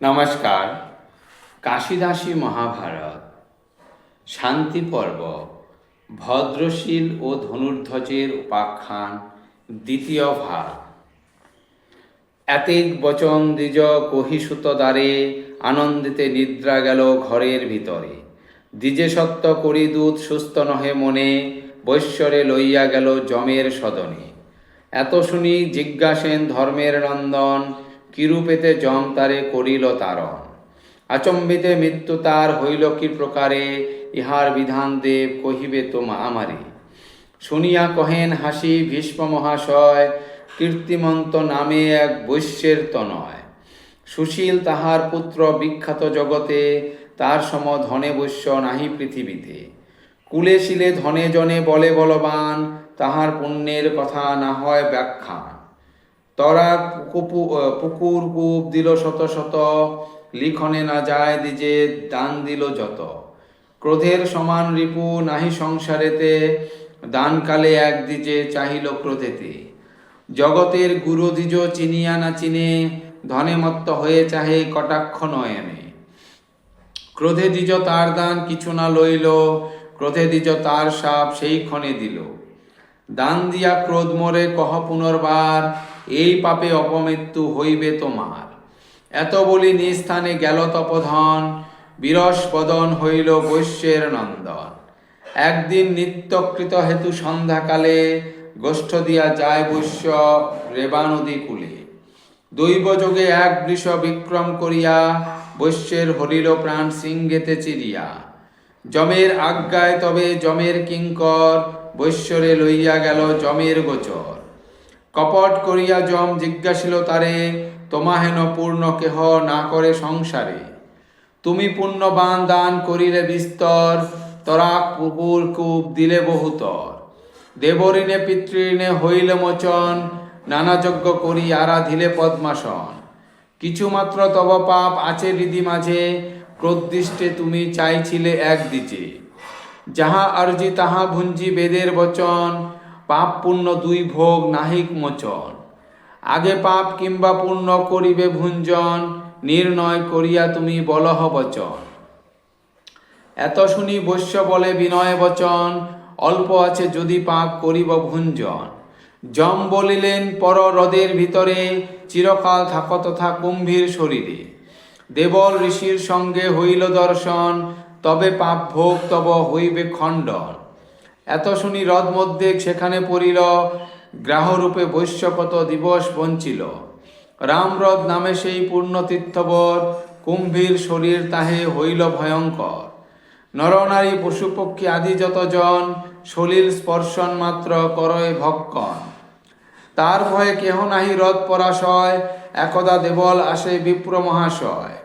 নমস্কার। কাশিদাসী মহাভারত, শান্তি পর্ব, ভদ্রশীল ও ধনুর্ধ্বজের উপাখ্যান, দ্বিতীয় ভাগ। এতেক বচন দ্বিজ কহিসুত দ্বারে আনন্দিতে নিদ্রা গেল ঘরের ভিতরে। দ্বিজে সত্য করি দূত সুস্থ নহে মনে, বৈশ্বরে লইয়া গেল জমের সদনে। এত শুনি জিজ্ঞাসেন ধর্মের নন্দন কিরূপেতে জম তারে করিল তারণ? আচম্বিতে মৃত্যু তার হইল কি প্রকারে? ইহার বিধান দেব কহিবে তোমা, আমারে। শুনিয়া কহেন হাসি ভীষ্ম মহাশয়, কীর্তিমন্ত নামে এক বৈশ্যের তনয়। সুশীল তাহার পুত্র বিখ্যাত জগতে, তার সম ধনে বৈশ্য নাহি পৃথিবীতে। কুলে শিলে ধনে জনে বলে বলবান, তাহার পুণ্যের কথা না হয় ব্যাখ্যান। তরা পুকু- পুকুর কূপ দিল শত শত, লিখনে না যায় দিজে দান দিল যত। ক্রোধের সমান রিপু নাহি সংসারেতে, দানকালে এক দিজে চাহিল ক্রোধেতে। জগতের গুরু দ্বিজ চিনিয়া না চিনে, ধনে মত্ত হয়ে চাহে কটাক্ষ নয়নে। ক্রোধে দ্বিজ তার দান কিছু না লইল, ক্রোধে দ্বিজ তার সাপ সেই ক্ষণে দিল। দান দিয়া ক্রোধ মরে কহ পুনর্বার এই পাপে অপমৃত্যু হইবে তোমার। এত বলি নিস্থানে গেল তপধন বিরস বদন হইল বৈশ্যের নন্দন। একদিন নিত্যকৃত হেতু সন্ধ্যাকালে গোষ্ঠ দিয়া যায় বৈশ্য রেবা নদী কূলে দৈবযোগে এক বৃষ বিক্রম করিয়া বৈশ্যের হরিল প্রাণ সিংহেতে চিরিয়া। যমের আজ্ঞায় তবে যমের কিঙ্কর বৈশ্বরে লইয়া গেল যমের গোচর। কপট করিয়া যম জিজ্ঞাসিল, তারে তোমাহেন পূর্ণ কেহ না করে সংসারে? তুমি পুণ্যবান দান করিলে বিস্তর তরাক পুকুর কূপ দিলে বহুতর। দেবঋণে পিতৃঋণে হইলে মোচন, নানা যজ্ঞ করি আরাধিলে পদ্মাসন। কিছুমাত্র তব পাপ আছে হৃদি মাঝে প্রদ্দিষ্টে তুমি চাইছিলে এক দিচে যাহা আর্জি তাহা ভুঞ্জি বেদের বচন পাপ পুণ্য দুই ভোগ নাহিক মোচন। আগে পাপ কিংবা পুণ্য করিবে ভুঞ্জন, নির্ণয় করিয়া তুমি বলহ বচন। এত শুনি বৈশ্য বলে বিনয় বচন, অল্প আছে যদি পাপ করিব ভুঞ্জন। যম বলিলেন, পর হ্রদের ভিতরে, চিরকাল থাক তথা কুম্ভীর শরীরে। দেবল ঋষির সঙ্গে হইল দর্শন, তবে পাপ ভোগ তব হইবে খণ্ডন। এত শুনি হ্রদ মধ্যে সেখানে পড়িল, গ্রাহরূপে বৈশ্যকত দিবস বঞ্চিল। রামরথ নামে সেই পূর্ণ তীর্থবর, কুম্ভীর শরীর তাহে হইল ভয়ঙ্কর। নরনারী পশুপক্ষী আদি যতজন, সলিল স্পর্শন মাত্র করয় ভক্ষণ। তার ভয়ে কেহ নাহি রথ পরাশয়, একদা দেবল আসে বিপ্র মহাশয়।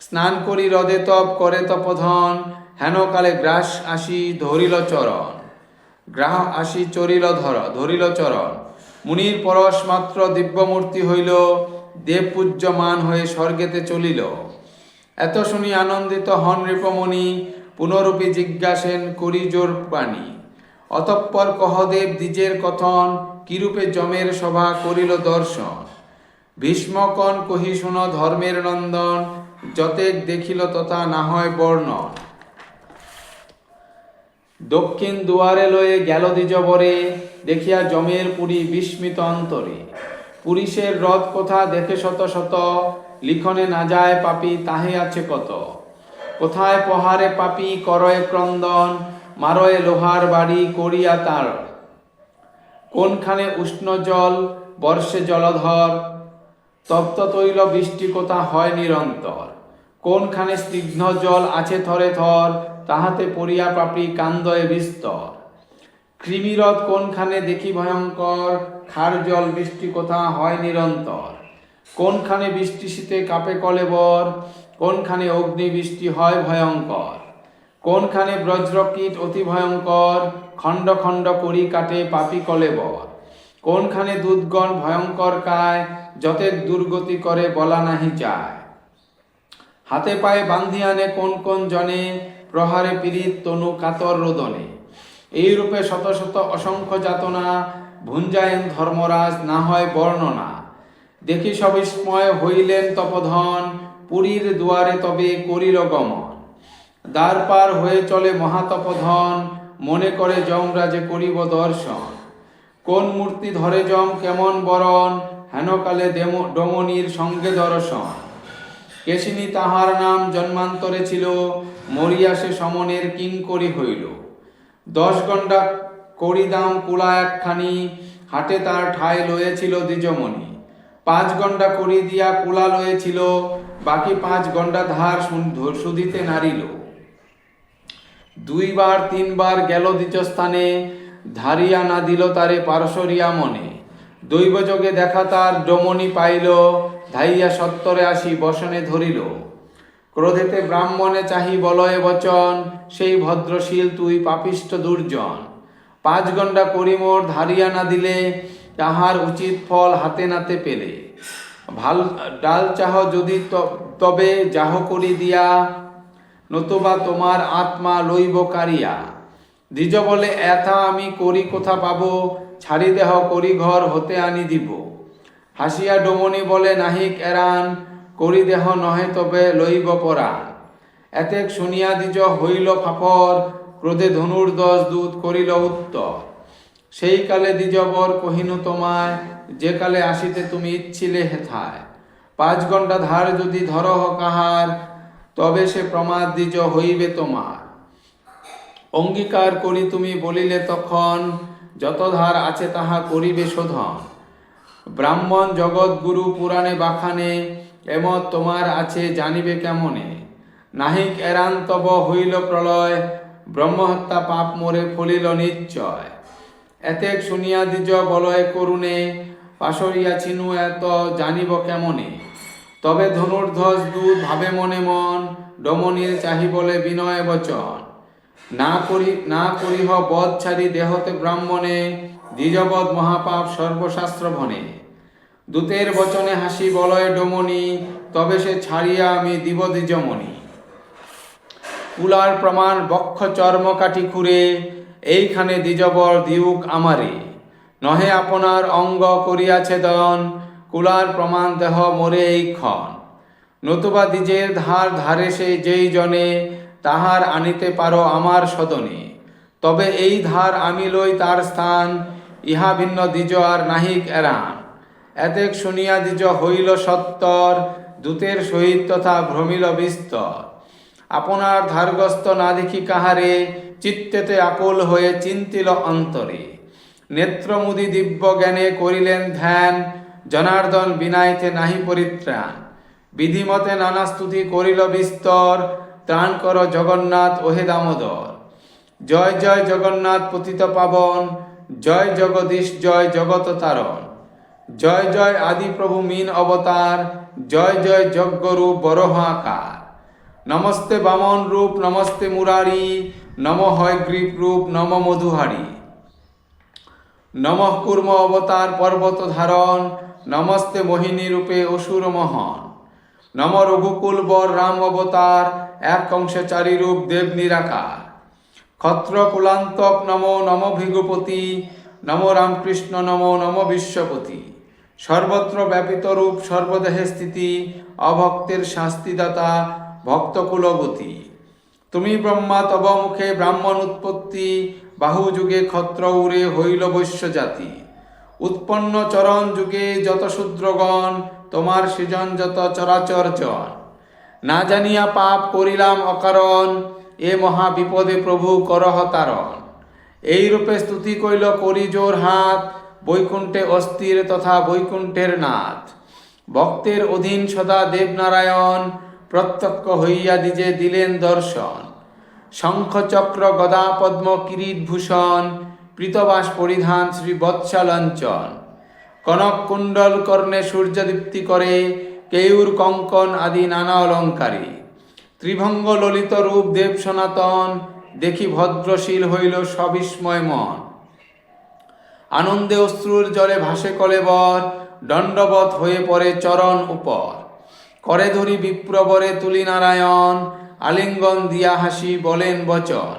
স্নান করি হ্রদে তপ করে তপধন, হেনকালে গ্রাস আসি ধরিল চরণ। গ্রাহ আসি চরিল ধর, ধরিল চরণ। মুনির পরশ মাত্র দিব্যমূর্তি হইল, দেব পূজ্যমান হয়ে স্বর্গেতে চলিল। এত শুনি আনন্দিত হন নৃপমণি, পুনরূপী জিজ্ঞাসেন, করি জোর প্রাণী অতঃপর কহদেব দ্বিজের কথন, কিরূপে জমের সভা করিল দর্শন? ভীষ্মকণ কহি শুন ধর্মের নন্দন, যতেক দেখিল তথা না হয় বর্ণন। দক্ষিণ দুয়ারে লয়ে গেল দ্বিজবরে, দেখিয়া জমের পুরী বিস্মিত অন্তরে। পুরীশের রথ কোথা দেখে শত শত, লিখনে না যায় পাপি তাহে আছে কত। কোথায় পহারে পাপি করয়ে ক্রন্দন, মারয়ে লোহার বাড়ি করিয়া তার। কোনখানে উষ্ণ জল, বর্ষে জলধর। তপ্ত তৈল বৃষ্টি কোথা হয় নিরন্তর। কোনখানে স্নিগ্ধ জল আছে থরে থর তাহাতে পড়িয়া পাপড়ি কান্দয়ে বিস্তর। কৃমিরথ কোনখানে দেখি ভয়ঙ্কর, খার জল বৃষ্টি কোথা হয় নিরন্তর। কোনখানে বৃষ্টি শীতে কাপে কলেবর কোনখানে অগ্নি বৃষ্টি হয় ভয়ঙ্কর। কোনখানে ব্রজ্রকীট অতি ভয়ঙ্কর, খণ্ড খণ্ড করি কাটে পাপি কলেবর কোনখানে দুধগণ ভয়ঙ্কর কায় যতেক দুর্গতি করে বলা নাহি যায়। হাতে পায়ে বান্ধি আনে কোন কোন জনে প্রহারে পীড়িত তনু কাতর রোদনে। এই রূপে শত শত অসংখ্য যাতনা, ভুঞ্জায়েন ধর্মরাজ না হয় বর্ণনা। দেখি সবিস্ময় হইলেন তপধন, পুরীর দুয়ারে তবে করিল গমন। দ্বার পার হয়ে চলে মহাতপধন, মনে করে যমরাজে করিব দর্শন। কোন মূর্তি ধরে জম কেমন বরণ, হেনকালে ডমনির সঙ্গে দর্শন। কেশিনী তাহার নাম জন্মান্তরে ছিল? মরিয়া সে সমনের কিঙ্করি হইল। দশ গন্ডা কড়ি দাম কুলা একখানি, হাটে তার ঠাই লয়েছিল দ্বিজমণি। পাঁচ গন্ডা করি দিয়া কুলা লয়েছিল, বাকি পাঁচ গন্ডা ধার সুদিতে নারিল। দুইবার, তিনবার গেল দ্বিজস্থানে, ধারিয়া না দিল তারে পারসরিয়া মনে। দৈবযোগে দেখা তার ডমনি পাইল ধাইয়া সত্তরে আসি বসনে ধরিল। ক্রোধেতে ব্রাহ্মণে চাহি বলয়ে বচন, সেই ভদ্রশীল তুই পাপিষ্ট দুর্জন। পাঁচ গন্ডা করিমোর ধারিয়া না দিলে, তাহার উচিত ফল হাতে নাতে পেলে। ভালো, ডাল চাহ যদি তবে যাহ করি দিয়া, নতুবা তোমার আত্মা লইব কারিয়া। দ্বিজ বলে, এথা আমি করি কোথা পাবো? ছাড়ি দেহ করি ঘর হতে আনি দিব। হাসিয়া ডমনি বলে, নাহিক এরান করি দেহ নহে তবে লইব পরাণ এতেক শুনিয়া দিজ হইল ফাফর ক্রোধে ধনুর দশ দূত করিল উত্তর সেই কালে দ্বিজবর কহিনু তোমায়, যে কালে আসিতে তুমি ইচ্ছিলে হেথায়। পাঁচ ঘণ্টা ধার যদি ধরহ কাহার তবে সে প্রমাদ দ্বিজ হইবে তোমার অঙ্গীকার করি তুমি বলিলে তখন, যত ধার আছে তাহা করিবে শোধন। ব্রাহ্মণ জগৎ গুরু পুরাণে বাখানে, এমত তোমার আছে জানিবে কেমনে? নাহিক এরান তব হইল প্রলয়, ব্রহ্মহত্যা পাপ মোরে ফলিল নিশ্চয়। এতে শুনিয়া দিজ বলয় করুণে, পাশরিয়া চিনু এত জানিব কেমনে? তবে ধনুর্ধ্বজ দূত ভাবে মনে মন ডমনির চাহি বলে বিনয় বচন। না করি, না করিহ বধ ছাড়ি দেহতে ব্রাহ্মণে দ্বিজবধ মহাপাপ সর্বশাস্ত্র ভনে দূতের বচনে হাসি বলয় ডমনি তবে সে ছাড়িয়া আমি দিব দ্বিজমণি। কুলার প্রমাণ বক্ষ চর্ম কাটি খুঁড়ে, এইখানে দ্বিজবর দিউক আমারে। নহে আপনার অঙ্গ করিয়াছে দন কুলার প্রমাণ দেহ মরে এই ক্ষণ। নতুবা দ্বিজের ধার ধারে সে যেই জনে, তাহার আনিতে পারো আমার সদনে। তবে এই ধার আমি লই তার স্থান ইহা ভিন্ন দ্বিজ আর নাহিক এরান এতেক শুনিয়া দ্বিজ হইল সত্তর, দূতের সহিত তথা ভ্রমিল বিস্তর। আপনার ধারগ্রস্ত না দেখি কাহারে, চিত্তেতে আকুল হয়ে চিন্তিল অন্তরে। নেত্রমুদি দিব্য জ্ঞানে করিলেন ধ্যান, জনার্দন বিনাইতে নাহি পরিত্রাণ। বিধিমতে নানা স্তুতি করিল বিস্তর, ত্রাণ কর জগন্নাথ ওহে দামোদর। জয় জয় জগন্নাথ পতিত পাবন জয় জগদীশ, জয় জগত তারণ। জয় জয় আদি প্রভু মিন অবতার, জয় জয় যজ্ঞরূপ বরহ আকার। নমস্তে বামন রূপ, নমস্তে মুরারি, নম হয়গ্রীব রূপ, নম মধুহারি। নমঃ কুর্ম অবতার পর্বত ধারণ, নমস্তে মোহিনী রূপে অসুর মহন। নম রঘুকুল বর রাম অবতার, এক কংসচারী রূপ দেব নিরাকার। ক্ষত্র কুলান্তক নম নম ভৃগুপতি নম রামকৃষ্ণ নম নম বিশ্বপতি সর্বত্র ব্যাপিত রূপ, সর্বদেহে স্থিতি, অভক্তের শাস্তিদাতা ভক্তকুলগতি তুমি ব্রহ্মা, তব মুখে ব্রাহ্মণ উৎপত্তি, বাহু যুগে ক্ষত্র উড়ে হইল বৈশ্য জাতি। উৎপন্ন চরণ যুগে যত শূদ্রগণ, তোমার সৃজন যত চরাচর জন। না জানিয়া পাপ করিলাম অকারণ এ মহা বিপদে প্রভু করহ তারণ। এই রূপে স্তুতি কইল করি জোর হাত, বৈকুণ্ঠে অস্থির তথা বৈকুণ্ঠের নাথ। ভক্তের অধীন সদা দেবনারায়ণ প্রত্যক্ষ হইয়া দিজে দিলেন দর্শন। শঙ্খ চক্র গদা পদ্ম কিরীট ভূষণ পৃতবাস পরিধান শ্রী বৎসালঞ্চন। কনক কুণ্ডল কর্ণে সূর্যদীপ্তি করে কেয়ুর কঙ্কন আদি নানা অলঙ্কারী। ত্রিভঙ্গ ললিত রূপ দেব সনাতন, দেখি ভদ্রশীল হইল সবিস্ময় মন। আনন্দে অশ্রুর জলে ভাসে কলেবর দণ্ডবত হয়ে পড়ে চরণ উপর। করে ধরি বিপ্রবরে তুলি নারায়ণ আলিঙ্গন দিয়া হাসি বলেন বচন।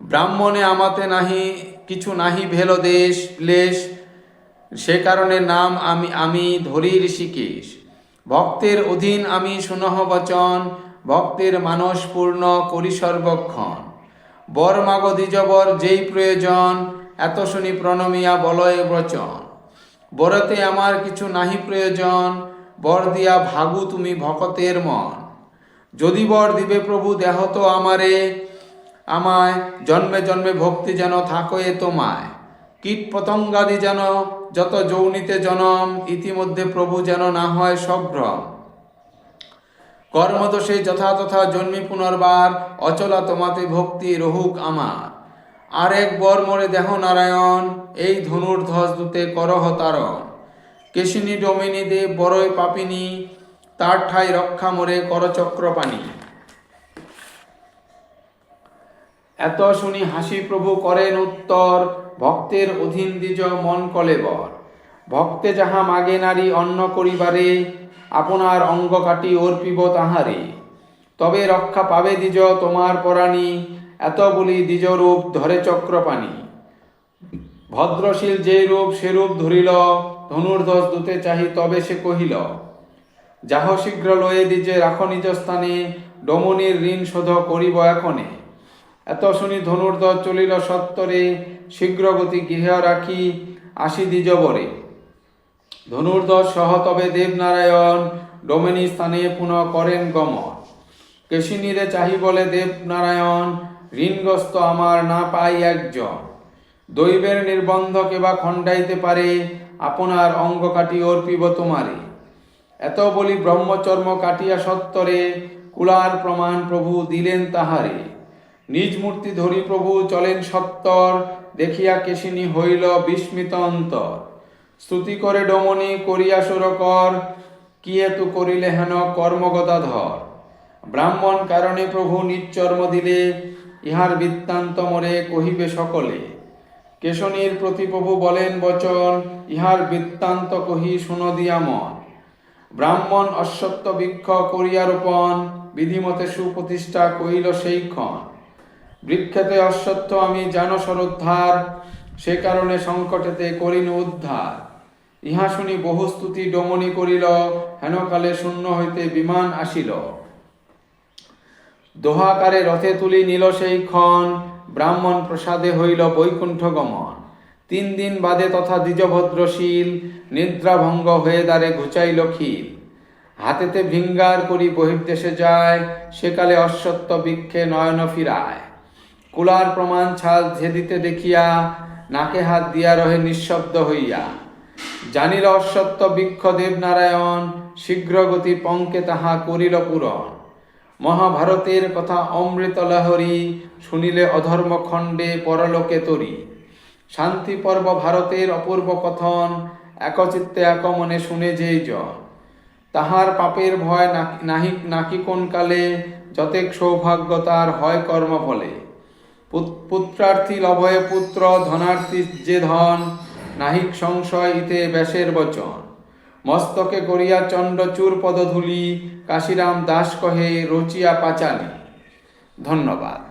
ব্রাহ্মণে আমাতে নাহি, কিছু নাহি ভেল দেশ ক্লেশ সে কারণে নাম আমি আমি ধরি ঋষিকেশ। ভক্তের অধীন আমি সুনহ বচন ভক্তের মানস পূর্ণ করি সর্বক্ষণ। বর মাগ দ্বিজবর, যেই প্রয়োজন, এত শুনি প্রণমিয়া বলয় বচন। বরতে আমার কিছু নাহি প্রয়োজন, বর দিয়া ভাগু তুমি ভকতের মন। যদি বর দিবে প্রভু, দেহ তো আমারে, আমায়, জন্মে জন্মে ভক্তি যেন থাকো এ তোমায়। কীট পতঙ্গাদি যেন, যত যৌনিতে জনম, ইতিমধ্যে প্রভু যেন না হয় সভ্রম কর্মদোষে যথা তথা জন্মি পুনর্বার অচলা তোমাতে ভক্তি রহুক আমার। আর এক বর মরে দেহ নারায়ণ, এই ধনুর্ধ্বজ দূতে করহ তারণ। কেশিনী ডমিনী দেব বড়ই পাপিনী, তার ঠাই রক্ষা মোরে করচক্রপাণী। এত শুনি হাসি প্রভু করেন উত্তর, ভক্তের অধীন দ্বিজ মন কলেবর ভক্তে যাহা মাগে নারী অন্ন করিবারে আপনার অঙ্গ কাটি অর্পিব তাহারে। তবে রক্ষা পাবে দ্বিজ তোমার পরাণী, এত বলি দ্বিজ রূপ ধরে চক্রপাণী। ভদ্রশীল যে রূপ সে রূপ ধরিল, ধনুর্ধস দূতে চাহি তবে সে কহিল, যাহ শীঘ্র লয়ে দিজে রাখ নিজ স্থানে, ডমনির ঋণ শোধ করিব এখনে এত শুনি ধনুর্ধর চলিল সত্তরে শীঘ্র গতি গৃহ রাখি আসি দ্বিজবরে ধনুর্ধর সহ তবে দেবনারায়ণ ডোমেনি স্থানে পুনঃ করেন গমন। কেশিনীরে চাহি বলে দেবনারায়ণ, ঋণগ্রস্ত আমার না পাই একজন। দৈবের নির্বন্ধ কেবা খণ্ডাইতে পারে, আপনার অঙ্গ কাটি অর্পিব তোমারে। এত বলি ব্রহ্মচর্ম কাটিয়া সত্তরে, কুলার প্রমাণ প্রভু দিলেন তাহারে। নিজ মূর্তি ধরি প্রভু চলেন সত্তর, দেখিয়া কেশিনী হইল বিস্মিত অন্তর। স্তুতি করে ডমনি করিয়া সুরকর কিয়ে তু করিলে হেন কর্মগদাধর ব্রাহ্মণ কারণে প্রভু নিচ্চর্ম দিলে, ইহার বৃত্তান্ত মরে কহিবে সকলে। কেশনীর প্রতি প্রভু বলেন, বচন, ইহার বৃত্তান্ত কহি শুন দিয়া মন। ব্রাহ্মণ অশ্বত্ব বৃক্ষ করিয়া রোপণ, বিধিমতে সুপ্রতিষ্ঠা কইল সেই ক্ষণ। বৃক্ষেতে অশ্বত্থ আমি জান সরোদ্ধার সে কারণে সংকটেতে করিন উদ্ধার। ইহা শুনি বহু স্তুতি ডমনি করিল হেনকালে শূন্য হইতে বিমান আসিল। দোহাকারে রথে তুলি নিল সেই ক্ষণ, ব্রাহ্মণ প্রসাদে হইল বৈকুণ্ঠ গমন। তিন দিন বাদে তথা দ্বিজভদ্রশীল নিদ্রাভঙ্গ হয়ে দ্বারে ঘুচাইল খিল হাতেতে ভিঙ্গার করি বহির্দেশে যায় সেকালে অশ্বত্ব বৃক্ষে নয়ন ফিরায়। কুলার প্রমাণ ছাল ঝেদিতে দেখিয়া, নাকে হাত দিয়া রহে নিঃশব্দ হইয়া। জানিল অশ্বত্ব বৃক্ষ দেবনারায়ণ শীঘ্র গতি পঙ্কে তাহা করিল পূরণ। মহাভারতের কথা অমৃত লহরী শুনিলে অধর্ম খণ্ডে পরলোকে তরি। শান্তি পর্ব ভারতের অপূর্ব কথন, একচিত্তে একমনে শুনে যেই জন। তাহার পাপের ভয় নাহি, নাকি কোন কালে, যতেক সৌভাগ্য তার হয় কর্মফলে। পুত- পুত্রার্থী লভয়ে পুত্র, ধনার্থী যে ধন নাহিক সংশয় ইতে ব্যাসের বচন। মস্তকে করিয়া চণ্ড চুর পদধূলি, কাশিরাম দাস কহে রচিয়া পাচালি। ধন্যবাদ।